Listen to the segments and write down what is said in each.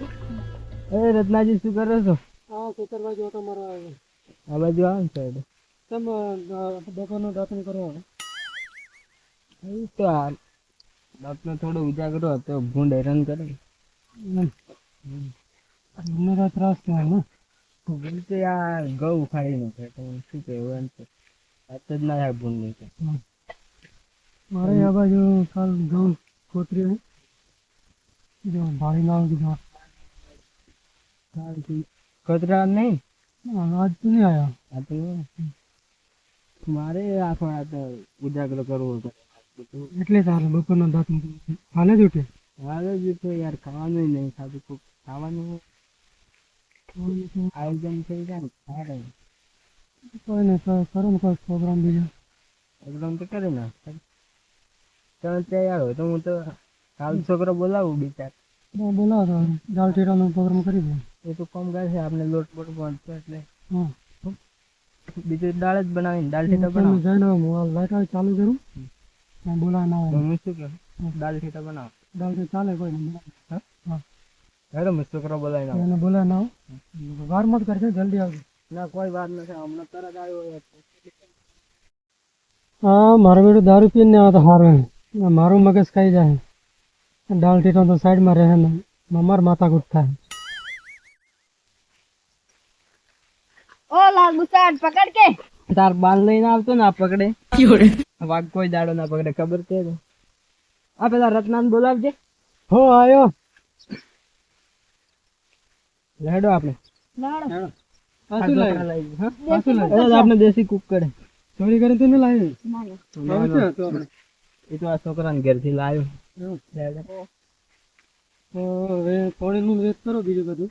એ રત્નાજી શું કરો છો? હા ખેતર બાજુ તો મારો આવે આ બાજુ આવ ને સાઈડ તમે બપોરનું દાંતણ કરો એ તો આ બાપનો થોડો ઉજાગરો હતો ભૂંડ હેરાન કરે. મને ત્રાસ થાય ને. ભૂંડ યાર ઘઉં ખાઈ નાખે તો શું કહેવું એમ તો. વાત જ ના થાય ભૂંડ નહીં મારે આ બાજુ કાલ ઘઉં કોતરી જો ભાડી લાવ કીધું. કચરા નહીં? આજ તો નહીં આવ્યા આ તો મારે આખો આ તો ઉજાગરો કરવો હતો એટલે સારું બપોરના દાંતણ હાલે જ ઉઠે. હાલે જ ઉઠે યાર ખાવાનું નહીં ખાધું ખૂબ ખાવાનું આયોજન થઈ જાય ને સારું કોઈ ને કરો ને કોઈ પ્રોગ્રામ બીજો. પ્રોગ્રામ તો કરે ને. તમે તૈયાર હોય તો હું તો કાલ છોકરો બોલાવું બિચાર. બોલાવો તો દાળ ટીટાનો પ્રોગ્રામ કરી દે. એ તો કોમ કરશે આપણે લોટ બોટ બાંધતો એટલે હા બીજું દાળ જ બનાવીને દાળ ઠીટા તમે બનાવો જઈને મોબાઈલ લાઈટ આવે ચાલુ કરું ત્યાં બોલાવે ના તો આવે હું શું કરું દાળ ઠીટા બનાવો દાળ તો ચાલે કોઈ નહીં હા? હા હેડો મેં છોકરો બોલાવીને આવું એને બોલાવે ના આવે વાર મત કરશે જલ્દી આવજો ના કોઈ વાત નથી હમણાં તરત આવ્યો યાર. હા મારો બેટો દારૂ પીને આવે તો સારું એમ મારું મગજ ખાઈ જાય દાળ ટીટો તો સાઈડમાં રહે ને મામાર માથા કૂટ થાય ઓ લાલ બુસાડ પકડ કે. તાર બાલ લઈને આવતો ને આ પકડે. વાઘ કોઈ દાડો ના પકડે ખબર છે આ પેલા રત્નાન બોલાવજે. હો આયો. લેડો આપણે. આપણે દેશી કુકડે ચોરી કરીને તો નહીં લાવી. ના હવે ક્યાં હતું આપણે? એ તો આ છોકરાને ઘેરથી લાવ્યો હવે પાણીનું વેત કરો બીજું બધું.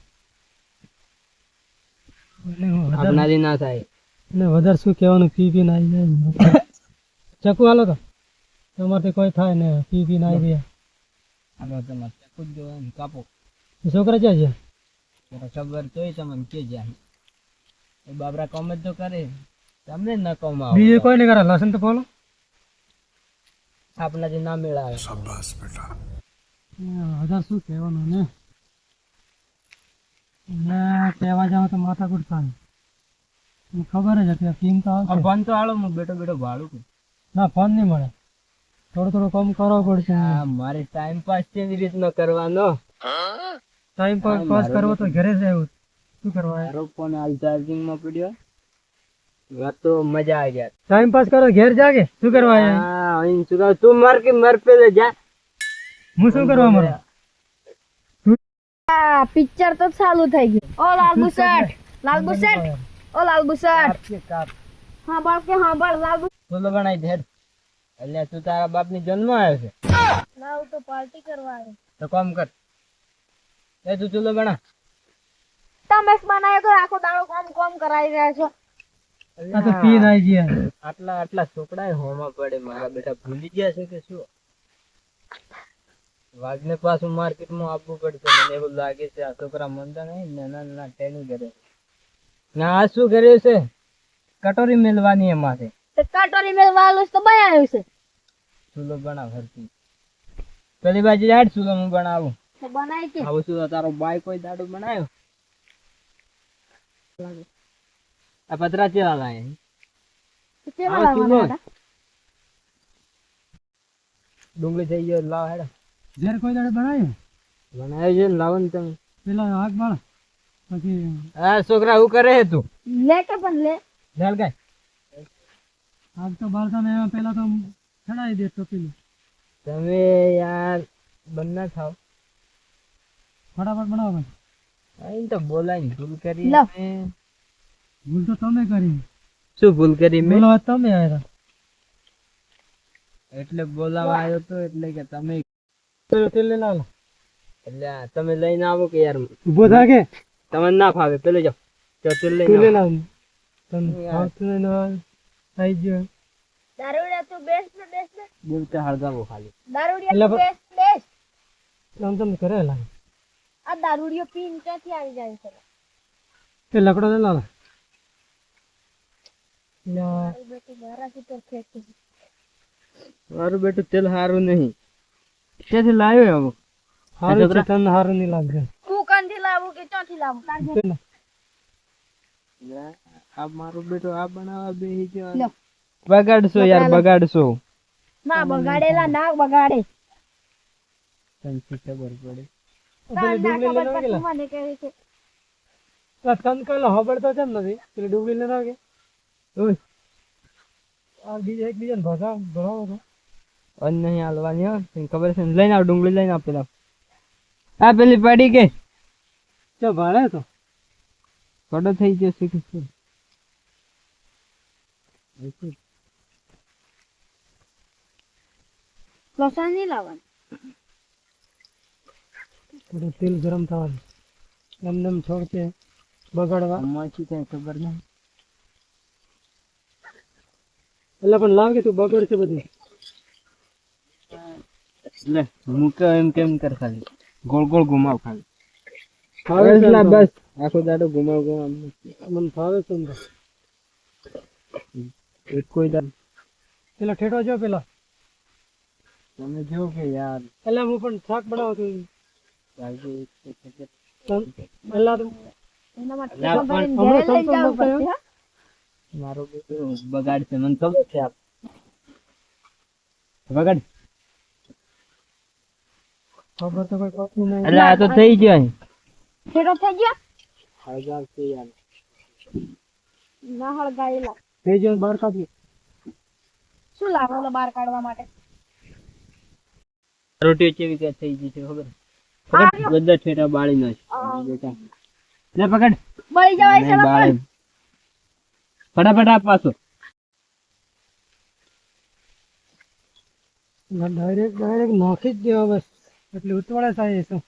આપણાથી ના થાય. ને વધારે શું કહેવાનું પી પીને આવી જાય ચકુ હાલો તો. તમારથી કોઈ થાય ને પી પીને આવી ગયા તમારે ચાકુ જ જોવાનું, કાપો. છોકરા ક્યાં છે? ખબર તોય તમને કે જાય. બાબરા કોમ જ તો કરે. તમને ન કમાવ બીજું કોઈ નહીં કરે. લસણ તો બોલો જે ના મેળાવે હજાર શું કહેવાનું ને? ને કહેવા જાવ તો માથાકૂટ થાય મને ખબર જ હતી પીન તો આવશે. ફોન તો હાલો હું બેઠો બેઠો ભાડું ના ફોન નહીં મળે. થોડું થોડું કમ કરવો પડશે. હા મારે ટાઈમ પાસ કેવી રીતનો કરવાનો. ટાઈમ પાસ પાસ કરવો તો ઘરે જ આવ્યું. શું કરવા મારો ફોન હાલ ચાર્જિંગમાં પડ્યો. વાત તો મજા આવી જાય. ટાઈમ પાસ કરો ઘેર જાગે? શું કરવા? હા અહીં શું તું માર કે મર પે જા. હું શું કરવા મળે પિક્ચર તો ચાલુ થઈ ગયું. ઓ લાલ બુસાડ ઓ લાલ હા બાપ કે હા બાપ લાલ ચૂલો બનાવી દે એટલે તું તારા બાપની જન્મ આવ્યો છે. ના હું તો પાર્ટી કરવા આવ્યો તો કામ કર. એ તું ચૂલો બના તમે જ બનાવ્યો તો આખો દાડો કોમ કોમ કરાવી રહ્યા છો. આ તો ગયા. આટલા આટલા છોકરા હોમાં પડે મારા બેટા ભૂલી ગયા છે કે શું? વાઘને પાછું માર્કેટમાં આપવું પડશે મને એવું લાગે છે આ છોકરા મનતા નહીં નાના નાના ટેનું કરે ના આ શું કર્યું છે કટોરી મેલવાની એમાંથી તે કટોરી મેં વાલું તો બનાવ્યું છે ચૂલો બનાવ હરતી પેલી બાજુ જાડ ચૂલો હું બનાવું તો બનાવી કે આવું શું તારો બાય કોઈ દાડો બનાવ્યો આ પતરા ચેલા લાય તો કેવા આવો ચૂલો. લાવવાના હતા? ડુંગળી થઈ ગયો લાવ હેડ ઘેર કોઈ દાડે બનાવ્યું બનાવ્યો છે લાવો ને તમે. પેલા આગ બાળ. પછી આ છોકરા હું કરે છે તું? લે કે પણ લે. ચાલ કાંઈ આગ તો બાળતા ને પેલા તો ચડાવી દે ટોપીલું તમે યાર બનના ખાઓ ફટાફટ બનાવો ભાઈ અહીં તો બોલાય ભૂલ કરી ભૂલ તો તમે કરી. શું ભૂલ કરી મેં? તમે આવ્યા એટલે બોલાવા આવ્યો તો એટલે કે તમે હતા તેલ લઈને આવો એટલે આ તમે લઈને આવો કે યાર ઊભો થા કે તમને ના ફાવે પેલે જાઓ જો તેલ તું લઈને લે આવો. ના તને ફાવતું નહીં ને આવી ગયો દારૂડિયા તું બેસ ને બેસ ને દિવસે હળગાવો ખાલી દારૂડિયા તું એટલે બેસ બેસ આમ તમને કરે લાગે આ દારૂડિયો પીન ક્યાંથી આવી જાય છે એ લકડો લે લાલા લા એ બેટી મારાથી તો ફેંકી મારું બેટું તેલ સારું નહીં ક્યાંથી લાવ્યો આવું હારું છે તને હારું નહીં લાગે તું કાંથી લાવું કે ચોથી લાવું કાંથી આ મારું બેટું આ બનાવવા બેહી ગયો લ્યો. બગાડશો યાર બગાડશો ના બગાડેલા ના બગાડે તને ખબર પડે તાર ના ખબર પડતી મને કહે છે તને કઈ હબડતો કેમ નથી પેલી ડુંગળી લેના કે ઓય આ બીજા એક બીજાને ભગા ભરાવો તો અન નહીં હાલવાની હો તને ખબર છે ને લઈને આવ ડુંગળી લઈને આવ પેલા આ પેલી પડી કે ચો ભાડે તો કડો થઈ ગયો છે કે શું? લસણ નહીં લાવવાનું થોડું તેલ ગરમ થવાનું એમને એમ છોડશે બગાડવા આમાંથી કઈ ખબર નહીં એટલે પણ લાગે તું બગડશે બધી લે મૂકે એમ કેમ કર ખાલી? ગોળ ગોળ ઘુમાવ ખાલી. ફાવે છે તો. બસ. આખો દાડો ઘુમાવ ઘુમાવ મને ફાવે છે ને એક કોઈ દાડ. પેલા ઠેઠો જો પેલા. તમે જો કે યાર. એટલે હું પણ શાક બનાવું છું. તો? મારો બગાડ છે મને ખબર છે આપ. બગાડ. ખબર તો કોઈ પત્ની નહીં એટલે આ તો થઈ ગયો અહીં. ઠેઠો થઈ ગયો હળગાવ છે યાર ના હળગાયેલા થઈ જાય બહાર કાઢી શું લાવો બહાર કાઢવા માટે રોટીઓ કેવી કે થઈ ગઈ છે ખબર પકડ બધા ઠેઠા બાળી નો બેટા લે પકડ બળી જવાય છે નહીં બાળે ફટાફટ આપ પાછો ડાયરેક્ટ ડાયરેક્ટ નાખી જ દેવા બસ એટલે ઉતવાળે થાય શું?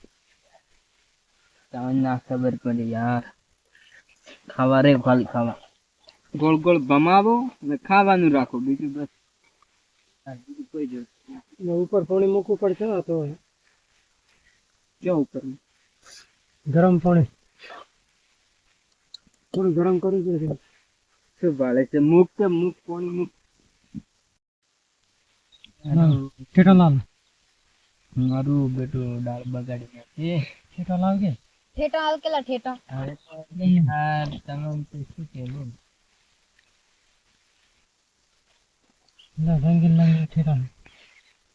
તમને ના ખબર પડી યાર. ખાવા રે ખાલી ખાવા. ગોળ ગોળ ભમાવો અને ખાવાનું રાખો બીજું બસ. બીજું કોઈ જો ઉપર પાણી મૂકવું પડશે ને તો ક્યાં ઉપર? ગરમ પાણી. થોડું ગરમ કરવું જોઈએ શું ભાડે છે? મૂક કે મૂક પાણી મૂક. લાલ. મારું બેટું દાળ બગાડી નાખી ઠેઠો લાવ કે ઠેઠો હાલ કેટલા ઠેઠો હવે તો યાર તમે તો શું કહેવું ના રંગીન રંગીન ઠેઠા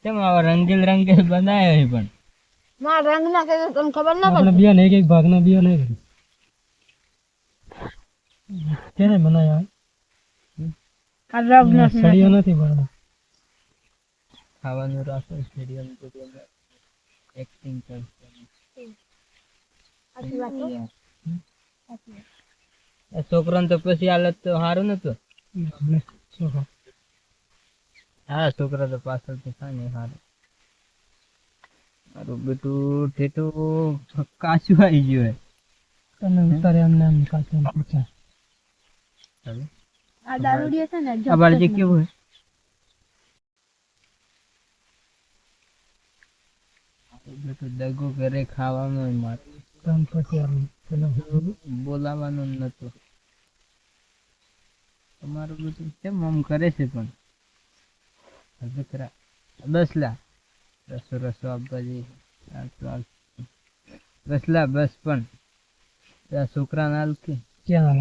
કેમ આવા રંગીલ રંગીલ બનાવ્યો છે પણ ના રંગ ના કે તમને ખબર ના આપણે પડે બિયા ને એક એક ભાગના બિયા નહીં કેને બનાવ્યા આ રંગ ના સળિયો નથી બનાવ્યો ખાવાનું રાખો સ્ટેડિયમ તો એક્ટિંગ કરશે સાચી વાત છે. એ છોકરાને તો પછી હાલત તો સારું નતું આપણે શું કહો હા છોકરા તો પાછળ તો થાય ને સારું મારું બેટું ઠેઠું કાચું આવી ગયું હે તને ઉતારે એમને એમ કાચા ને પૂછા હવે આ દારૂડિયો છે ને આ બાળજી કેવું હે દગો કરે ખાવાનો મારે બોલાવાનું નતું. તમારું બધું કેમ આમ કરે છે પણ? હવે ખરા. બસ લા. રસો રસો આપવા જઈએ. બસ લા બસ પણ. છોકરા ના કે? ક્યાં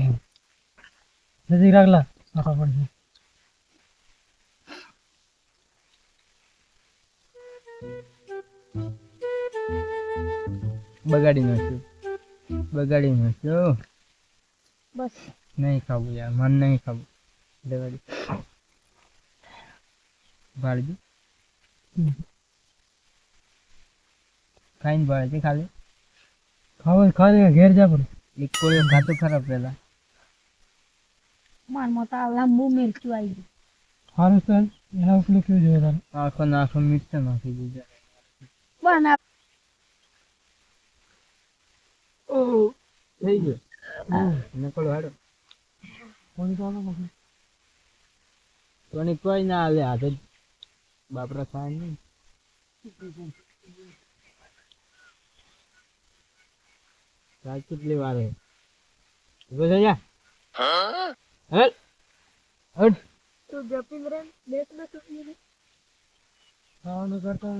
નજીક રાખલા? બગાડી નાખ્યું બગાડી નાખ્યું બસ નહીં ખાવું યાર મન નહીં ખાવું બગાડી ભાડજી હમ. ખાઈને ભાડજી ખાલી ખાવા ખાલી ઘેર જા પડે એક કોઈ ખાતું ખરા પેલા માર મોટા લાંબુ મિરચું આવી ગયું સારું છે એના ઉપર કેવું જોઈએ તારે આખો નાખો મિક્સર નાખી દીધા બના થઈ ગયું. નકળો હાડો. કોણ ચાલો બાકી કોની કોઈ ના હાલે હાથે જ બાપરા ખાય નહીં. રાત કેટલી વાર હે? ઊભો થઈ જા. હલ હટ તું જપીન રે દેખ ને તું ખાવાનું કરતા